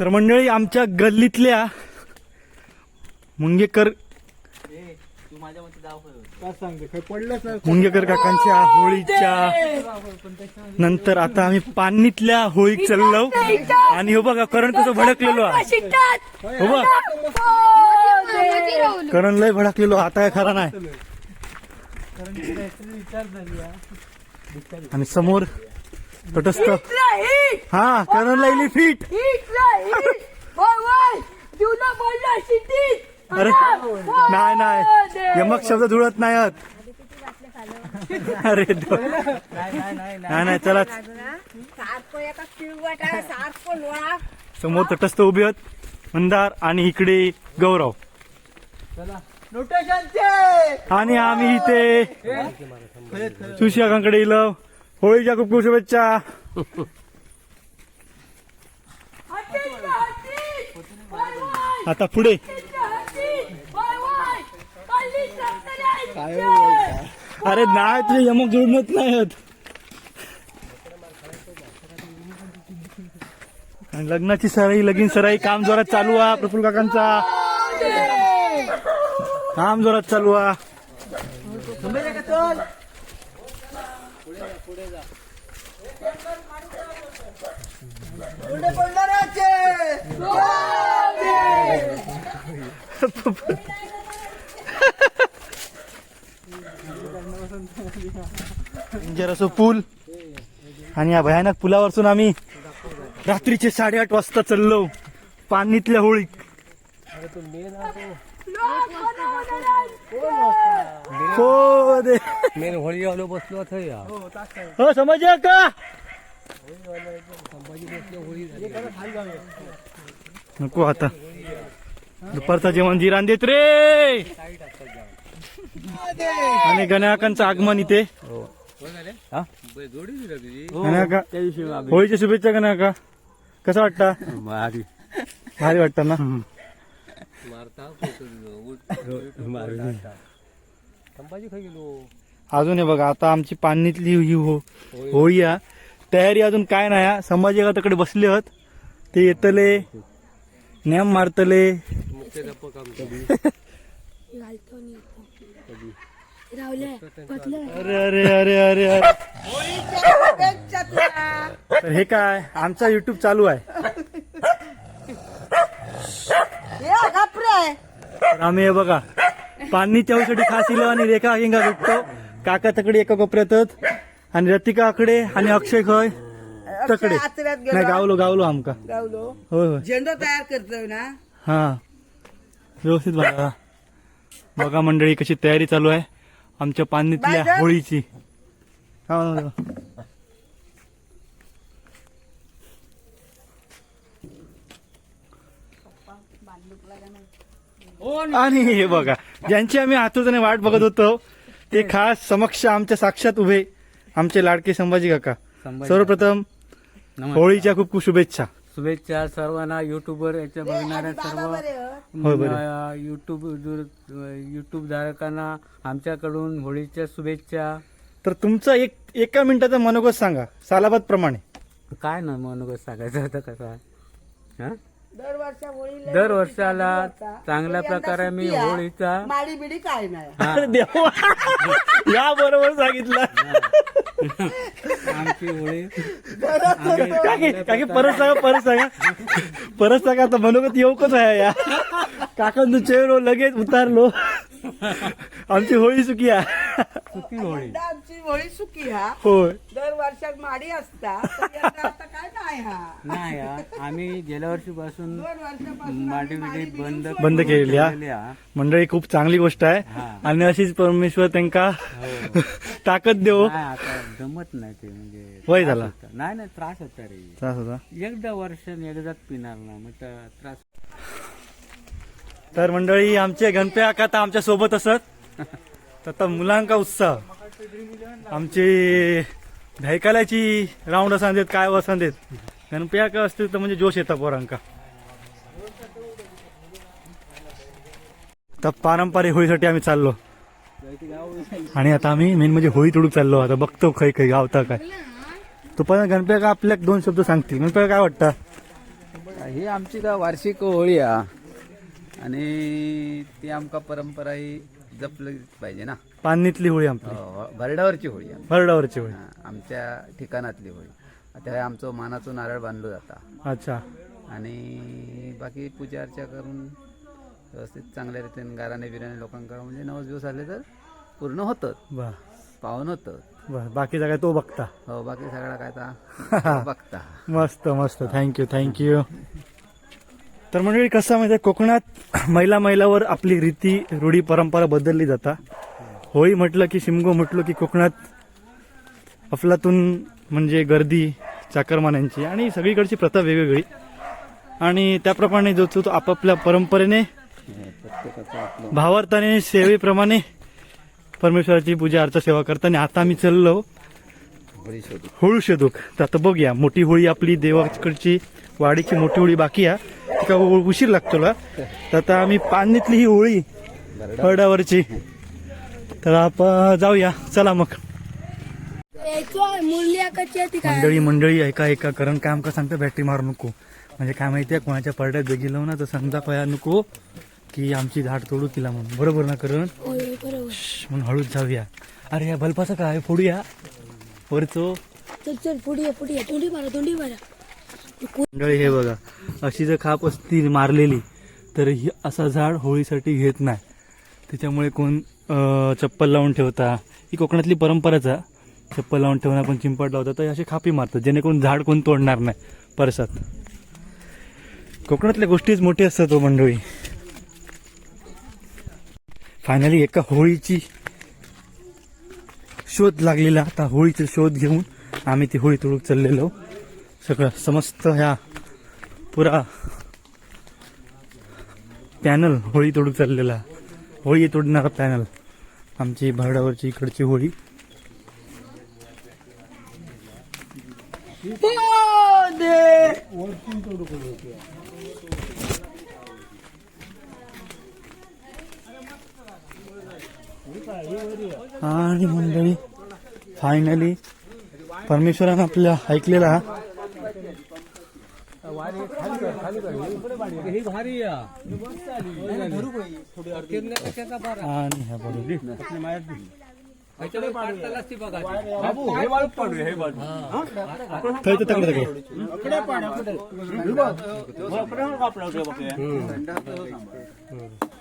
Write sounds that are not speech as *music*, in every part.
तर मंडळी आमच्या गल्लीतल्या मुंगेकर मुंगेकर काकांच्या होळीच्या नंतर आता आम्ही पाणीतल्या होळीत चाललो. आणि हो बघा करण कसं भडकलेलो आहे. हो बघ. करण लय भडकलेलो आता काय खरा नाही. आणि समोर तटस्थ. हा करण लाईली फिट अरे नाही नाही. यमक शब्द जुळत नाही आहेत. अरे नाही. नाही चला. समोर तटस्थ उभे आहेत. मंदार आणि इकडे गौरव. आणि आम्ही इथे सुशियाकांकडे इलो होळीच्या खूप खूप शुभेच्छा. आता पुढे. अरे नाही तुझे यमक जुळणच नाही आहेत लग्नाची सराई लगीन सराई काम जोरात चालू आहे प्रफुल काकांचा. काम जोरात चालू आहे जरासं पूल आणि या भयानक पुलावरसून आम्ही रात्रीचे साडेआठ वाजता चाललो. पाणीतल्या होळीत. हो दे मेन होळी आलो बसलो थंय या हो समजया का? नको आता. दुपारचं जेवण जिरान देत रे. आणि गणाकांचं आगमन इथे. हा? होळीच्या शुभेच्छा गणाका. कसं वाटतं? मारी भारी वाटतं ना? मारता संभाजी खाई गेलो. अजून हे बघा आता आमची पाणीतली ही हो होळी आहे. तयारी अजून काय नाही आहे. संभाजी तिकडे बसले आहेत. ते येतले नेम मारतले. अरे अरे अरे अरे अरे. तर हे काय? आमचा युट्यूब चालू आहे. हे तर आम्ही हे बघा. पाणीच्या होळीसाठी खास इलो आणि रेखा हिंगा भेटतो. काका तकडे एका कोपऱ्यातच. आणि रतिकाकडे आणि अक्षय खय तकडे. नाही गावलो गावलो आमका. गावलो. होय होय. झेंडो तयार करतोय ना? हा. व्यवस्थित बघा. बघा मंडळी कशी तयारी चालू आहे. आमच्या पाणीतल्या? होळीची. हा. आणि हे बघा ज्यांची आम्ही आतुरतेने वाट बघत होतो ते खास समक्ष आमच्या साक्षात उभे आमचे लाडके संभाजी काका. संभाजी सर्वप्रथम होळीच्या खूप खूप शुभेच्छा. शुभेच्छा सर्वांना युट्यूबवर याच्या बघणाऱ्या सर्व होय बरं. अं, युट्यूब युट्यूब धारकांना आमच्याकडून होळीच्या शुभेच्छा. तर तुमचं एक एका मिनिटाचा मनोगत सांगा सालाबाद प्रमाणे. काय ना मनोगत सांगायचं होतं कसं दर वर्षा होळीला दर वर्षाला चांगल्या प्रकारे मी होळीचा माडी बिडी काय नाही. अरे देवा. या बरोबर सांगितलं. आमची होळी काकी काकी परत सांगा परत सांगा. परत सांगा आता मनोगत येऊकच आहे या. काकांचं चेहरो लगेच उतारलो. आमची होळी सुकी आहे. सुकी होळी यंदा आमची होळी सुकी हा होय दर वर्षात माडी असता तर *laughs* यंदा आता काय नाही हा नाही हा. आम्ही गेल्या वर्षीपासून दोन वर्षापासून माडी बिडी बंद बंद केलेली हा. केलेली हा. मंडळी खूप चांगली गोष्ट आहे हा. आणि अशीच परमेश्वर त्यांका *laughs* ताकद देऊ नाही आता जमत नाही ते म्हणजे वय त्रास झाला. होता. नाही नाही त्रास होता रे त्रास होता एकदा वर्ष एकदाच पिणार ना मग त्या त्रास तर मंडळी आमचे गणपे आका आता आमच्यासोबत असत *laughs* तर आता मुलांका उत्साह. आमची धायकाल्याची राऊंड असां देत काय वसन देत. गणपे आका असतील तर म्हणजे जोश येता पोरांका. तर पारंपरिक होळीसाठी आम्ही चाललो. आणि आता आम्ही मेन म्हणजे होळी तोडूक चाललो. आता बघतो खै खै गावता काय. तो पण गणप्या का आपल्याला दोन शब्द सांगतील. गणप्या काय वाटतं? ही आमची का वार्षिक होळी हा आणि ती आमका परंपरा ही जपली पाहिजे ना. पाणीतली होळी आपली. हो, भरडावरची होळी. आहे. बरडावरची होळी. हा, आमच्या ठिकाणातली होळी. त्या आमचं मानाचं नारळ बांधलो जाता. अच्छा. आणि बाकी पूजा अर्चा करून व्यवस्थित चांगल्या रीतीने गाराने बिराने लोकांका म्हणजे नवस दिवस आले तर पूर्ण होतं. पाहून होतं. वा बाकीचा काय तो बघता. हो बाकी सगळा काय ता *laughs* बघता. मस्त मस्त. थँक्यू थँक्यू तर मंडळी कसं माहिती आहे कोकणात *clears throat* महिला महिलावर आपली रीती रूढी परंपरा बदलली जाता. होळी म्हटलं की शिमगो म्हटलं की कोकणात अफलातून म्हणजे गर्दी चाकरमान्यांची आणि सगळीकडची प्रथा वेगवेगळी. आणि त्याप्रमाणे जो तो आपापल्या परंपरेने भावार्थाने सेवेप्रमाणे परमेश्वराची पूजा अर्चा सेवा करताना आता आम्ही चाललो. होळी शोधू होळू शेदूक तर आता बघूया. मोठी होळी आपली देवाकडची वाडीची मोठी होळी बाकी आहे. उ- उशीर लागतो तर आता आम्ही पाणीतली ही होळी हरडावरची तर आपण जाऊया. चला मग. मंडळी मंडळी ऐका ऐका. कारण काय आमका सांगता बॅटरी मारू नको. म्हणजे काय माहितीये कोणाच्या परड्यात बेगी लावू ना तर समजा कया नको की आमची झाड तोडू तिला म्हणून. बरोबर ना करण? म्हणून हळूच जाऊया. अरे या बल्पाचं काय? फोडूया. वरचो. चल चल पुढे ये, पुढे ये. तोंडी मारा तोंडी मारा. मंडळी हे बघा अशी जर खाप असती मारलेली तर ही असा झाड होळीसाठी घेत नाही. त्याच्यामुळे कोण अं, चप्पल लावून ठेवता ही कोकणातली परंपराच आहे. चप्पल लावून ठेवून आपण चिंपाट लावता तर असे खापी मारतात जेणेकरून झाड कोण तोडणार नाही परसात. कोकणातल्या गोष्टीच मोठी असतात हो मंडळी. फायनली एका होळीची शोध लागलेला आता होळीचा शोध घेऊन आम्ही ती होळी तोडूक चाललेलो. सगळं समस्त ह्या पुरा पॅनल होळी तोडूक चाललेला. होळी तोडणारा पॅनल. आमची भरडावरची इकडची होळी. आणि मंडळी फायनली परमेश्वरानं आपल्या ऐकलेला आणि ह्या बरोबर.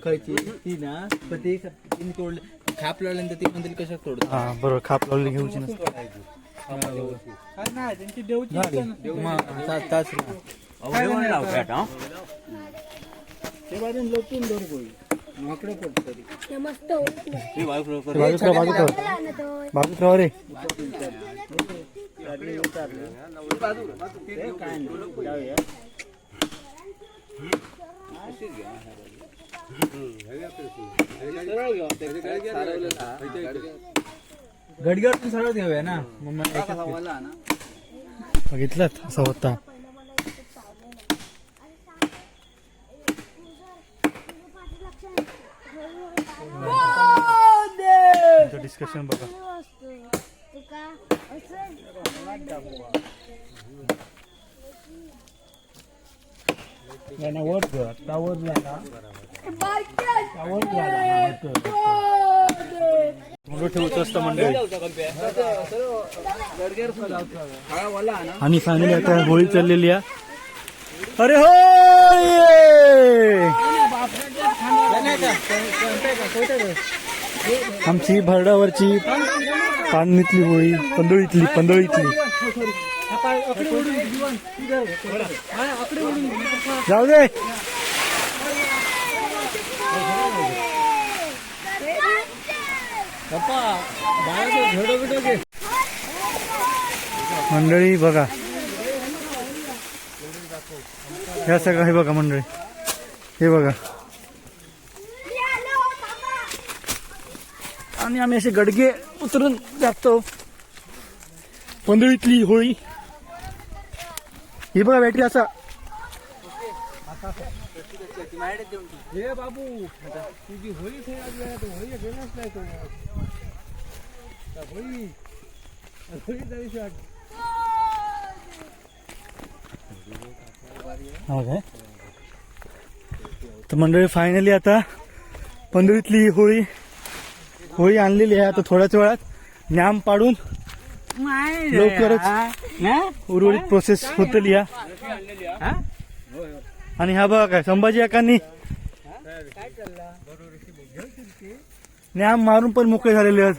खायची ती ना पण ती तिने तोडली खाप लावल्यानंतर ती म्हणतील कशा तोडत हा बरोबर खाप लावली घेऊची नसते तास हे मस्त होत नाही. बाजूत राहा बाजूत राहा चला ना तो. बाजूत राहा रे गडगड सरळ घेऊया ना? बघितलं असा होता. डिस्कशन बघा. मुलं ठेवत असतं मंडळी आणि फायनली आता होळी चाललेली आहे. अरे हो आमची भरडावरची पाणीतली होळी पंदोळीतली पंदोळीतली जाऊ दे. मंडळी बघा. ह्या सगळं हे बघा मंडळी. हे बघा. आणि आम्ही असे गडगे उतरून जातो. पंधळीतली होळी. ही बघा बॅटरी असा. हे बाबू तुझी होळी होळी गेलाच नाही तो. होळी होळी जायची हा काय? तर मंडळी फायनली आता पंधरीतली होळी होळी आणलेली आहे आता थोड्याच वेळात. न्याम पाडून लवकरच उर्वरित प्रोसेस होतली या. आणि हा बघा काय संभाजी काकांनी न्याम मारून पण मोकळे झालेले आहेत.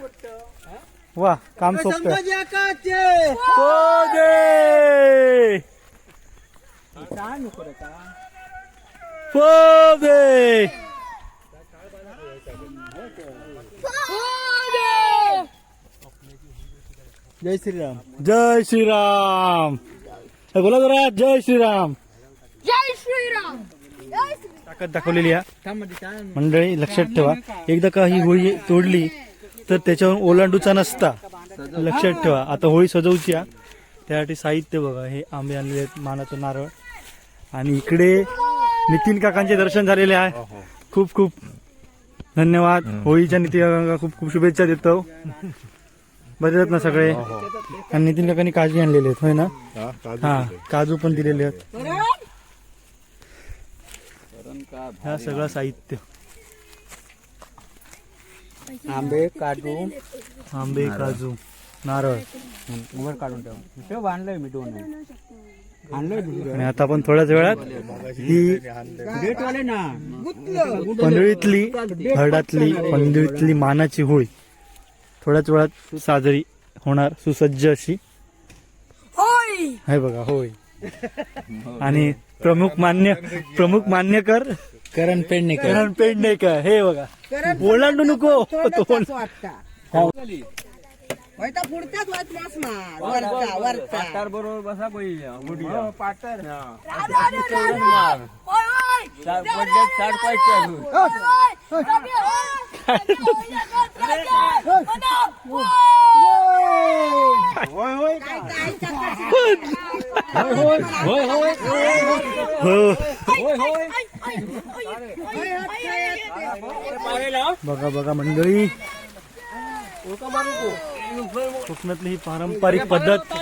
वा काम सोपं हो दे हो दे जय श्रीराम. जय श्रीराम. हे बोला जरा जय श्रीराम. जय श्रीराम. ताकद दाखवलेली आहे. मंडळी लक्षात ठेवा एकदा का ही होळी तोडली तर त्याच्यावर ओलांडूचा नसता. लक्षात ठेवा आता होळी सजवची त्यासाठी साहित्य बघा हे आंबे आणलेले आहेत मानाचं नारळ. आणि इकडे नितीन काकांचे दर्शन झालेले आहे. खूप खूप धन्यवाद. होळीच्या नितीन काकांना खूप खूप शुभेच्छा देतो. बरे आहेत ना सगळे. आणि नितीन काकांनी काजू आणलेले आहेत होय ना? हा काजू पण दिलेले आहेत. ह्या सगळं साहित्य. आंबे काजू. आंबे काजू नारळ. वर काढून ठेव. ठेव आणलंय मी दोन आणलंय आणि आता आपण थोड्याच वेळात ही पंधळीतली हरडातली पंधळीतली मानाची होळी. थोड्याच वेळात साजरी होणार सुसज्ज अशी. होय! बघा होय. आणि प्रमुख मान्य प्रमुख मान्यकर? करण पेडणेकर. करण पेडणेकर हे बघा. कारण ओलांडू नको. बरोबर बसा पहिली पाटर. होय होय. हो *laughs* बघा बघा मंडळी. कोकणातली ही पारंपरिक पद्धत.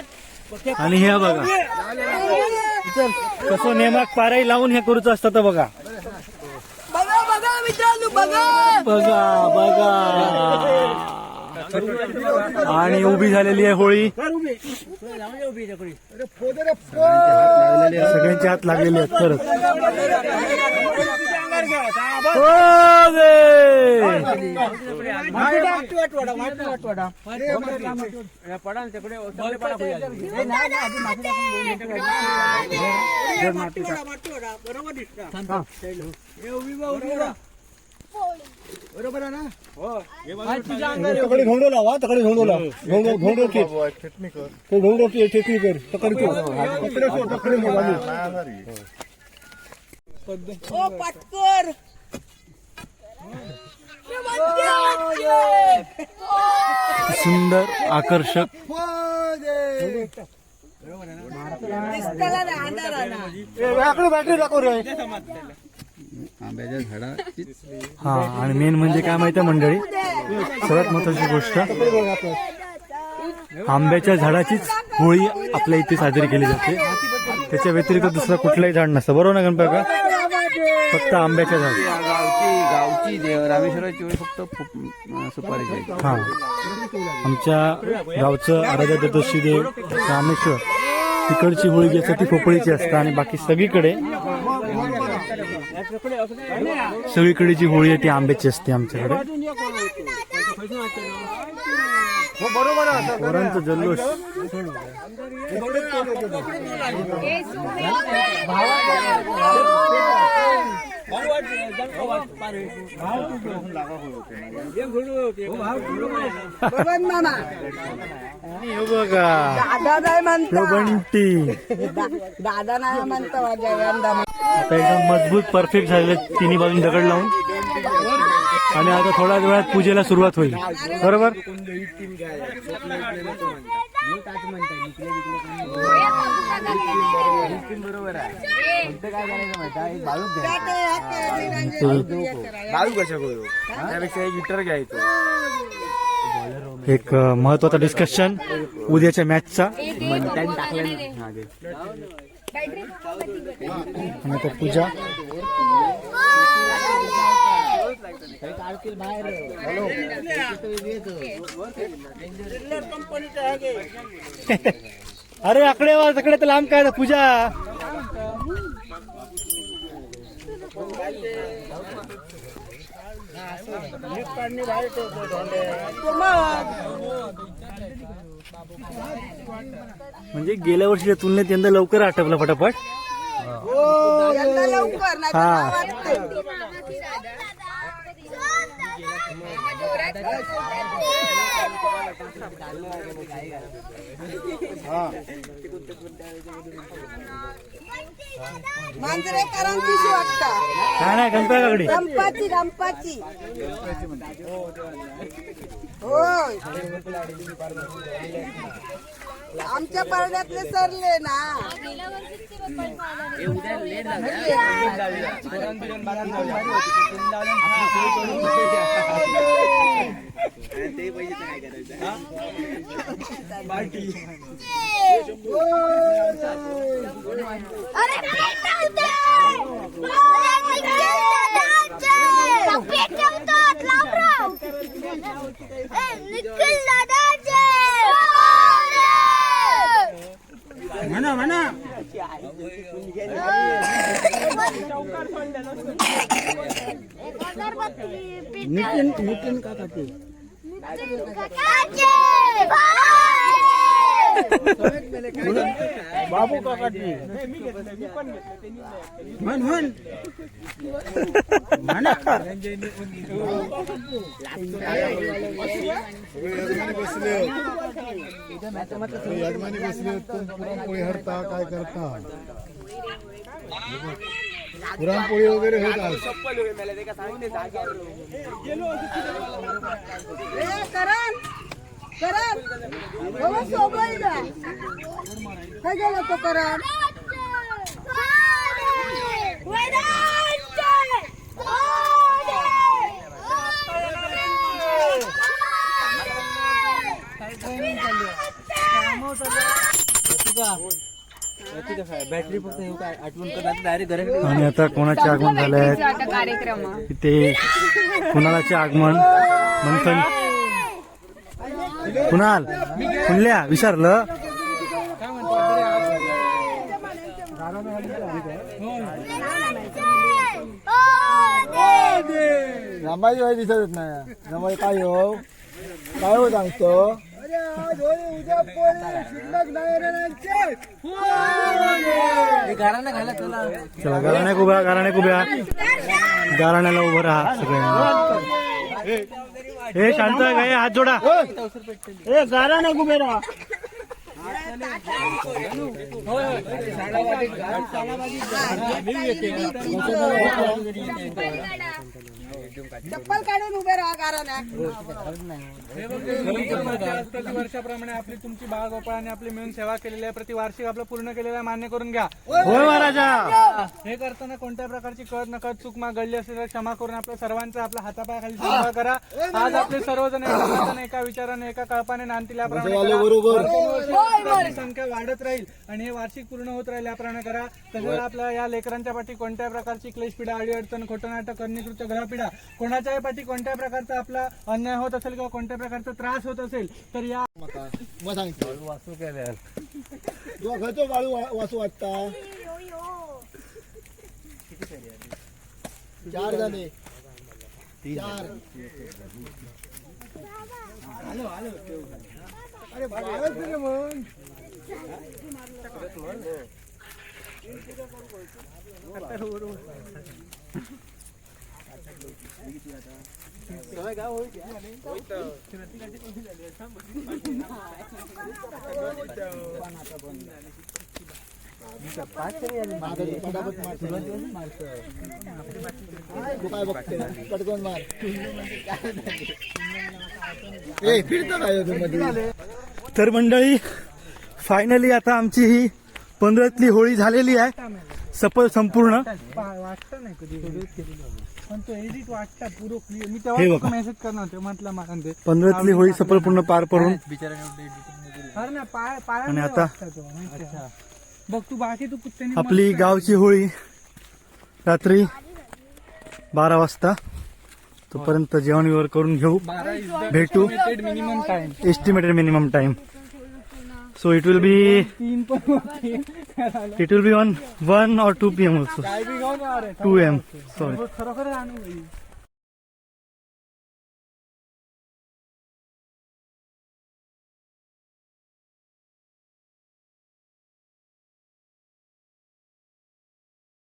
आणि ह्या बघा. कसं नेमक पाराई लावून हे करूच असतं तर बघा. बघा. बघा आणि उभी झालेली आहे होळी. सगळ्यांचे हात लागलेले आहेत खरंच. हो. दे. तकडे घोंडो लावा तकडे घोंडो लाव. घोंडो घोंडो के ते घोंडो के टेकली कर. तकडे तकडे तकडे बाजू ओ पटकर सुंदर आकर्षक. ना? ना बॅटरी दाखव रे. आंब्याच्या झाडाची हा आणि मेन म्हणजे काय माहिती मंडळी? सर्वात महत्वाची गोष्ट आंब्याच्या झाडाचीच होळी आपल्या इथे साजरी केली जाते. त्याच्या व्यतिरिक्त दुसरं कुठलंही झाड नसतं. बरोबर ना गणपती का फक्त आंब्याच्या झाड. गावची देव रामेश्वराची होळी फक्त आहे. हा. आमच्या गावचं आराध्य दत्तश्री देव रामेश्वर तिकडची होळी जी असते ती खोपळीची असते आणि बाकी सगळीकडे सगळीकडे जी होळी आहे ती आंब्याची असते आमच्याकडे पोरांचा जल्लोष दादा नाही हे म्हणता दादा नाही म्हणता माझ्या यंदा आता एकदम मजबूत परफेक्ट झालेले तिन्ही बाजून दगड लावून. आणि आता थोड्या वेळात पूजेला सुरुवात होईल. बरोबर? एक घ्यायचं. महत्त्वाचा डिस्कशन उद्याच्या मॅचचा पूजा. अरे आकडे वा तिकडे तर लांब काय पूजा. म्हणजे गेल्या वर्षीच्या तुलनेत यंदा लवकर आटपलं फटाफट. तर हा. दहा वाजते. मांजरेकरांची वाटतं नाही गणपती होय. आमच्या परड्यातले सरले ना. काय लांबराव. ए, निखिल दादाचे. म्हणा म्हणा. नितीन नितीन काकाचे बाबू काकाची म्हण म्हण बसले यजमानी बसले पुरणपोळी हरता काय करता पुरणपोळी वगैरे होत आज करण करण हो सोबईला काय गेला तो करण? आणि आता कोणाचे आगमन झालंय? कार्यक्रम. तिथे कुणालाचे आगमन? मंथन कुणाल? कुणल्या विचारलं रामाजी भाई दिसत नाही. रामाजी काय हो? काय हो सांगतो? चला गाराण्या उभ्या गाराण्या उभ्या. गाराण्याला उभं राहा सगळ्यांनी हे शांत काय हात जोडा. ए. गाराण्या उभे राहा चप्पल काढून उभे राहा कारण प्रति वर्षाप्रमाणे आपली तुमची बाळगोपाळ आणि आपली मिळून सेवा केलेली आहे. प्रति वार्षिक आपलं पूर्ण केलेलं आहे. मान्य करून घ्या. होय महाराजा. हे करताना कोणत्या प्रकारची कळ नकळत चूक मा घडली असेल तर क्षमा करून आपल्या सर्वांचा आपल्या हातापायाखाली सेवा करा. आज आपले सर्वजण एका मताने, एका विचाराने एका कळपाने नांदतील याप्रमाणे. संख्या वाढत राहील आणि हे वार्षिक पूर्ण होत राहील याप्रमाणे करा. तसंच आपल्या या लेकरांच्या पाठी कोणत्या प्रकारची क्लेश पिढा अडी अडचण खोटं नाटक करण्याकृत्य ग्रहपिढा कोणाच्याही पाठी कोणत्या प्रकारचा आपला अन्याय होत असेल किंवा कोणत्या प्रकारचा त्रास होत असेल तर या मग सांगतो. वासू केल्या दोघांचो बाळू वा- वासू वाटता. चार झाले. चार. अरे बाळच दिले मग. पटकन मार ए तर मंडळी फायनली आता आमची ही पंधरातली होळी झालेली आहे. सफल संपूर्ण. नाही कधी पण तो एडिट वाटतं पुरो क्लिअर मी हे तेव्हा बघा. मेसेज करणार होते म्हटलं मला ते. पंधरातली होळी सफल पूर्ण पार पडून. अरे ना पाय पाय आणि आता? बघ तू बाकी तू कुत्त्याने आपली गावची होळी रात्री बारा वाजता. तोपर्यंत जेवण विवर करून घेऊ. भेटू. Minimum time estimated minimum time So it will be it will be on 1 or 2 p.m. also. 2 a.m. Sorry.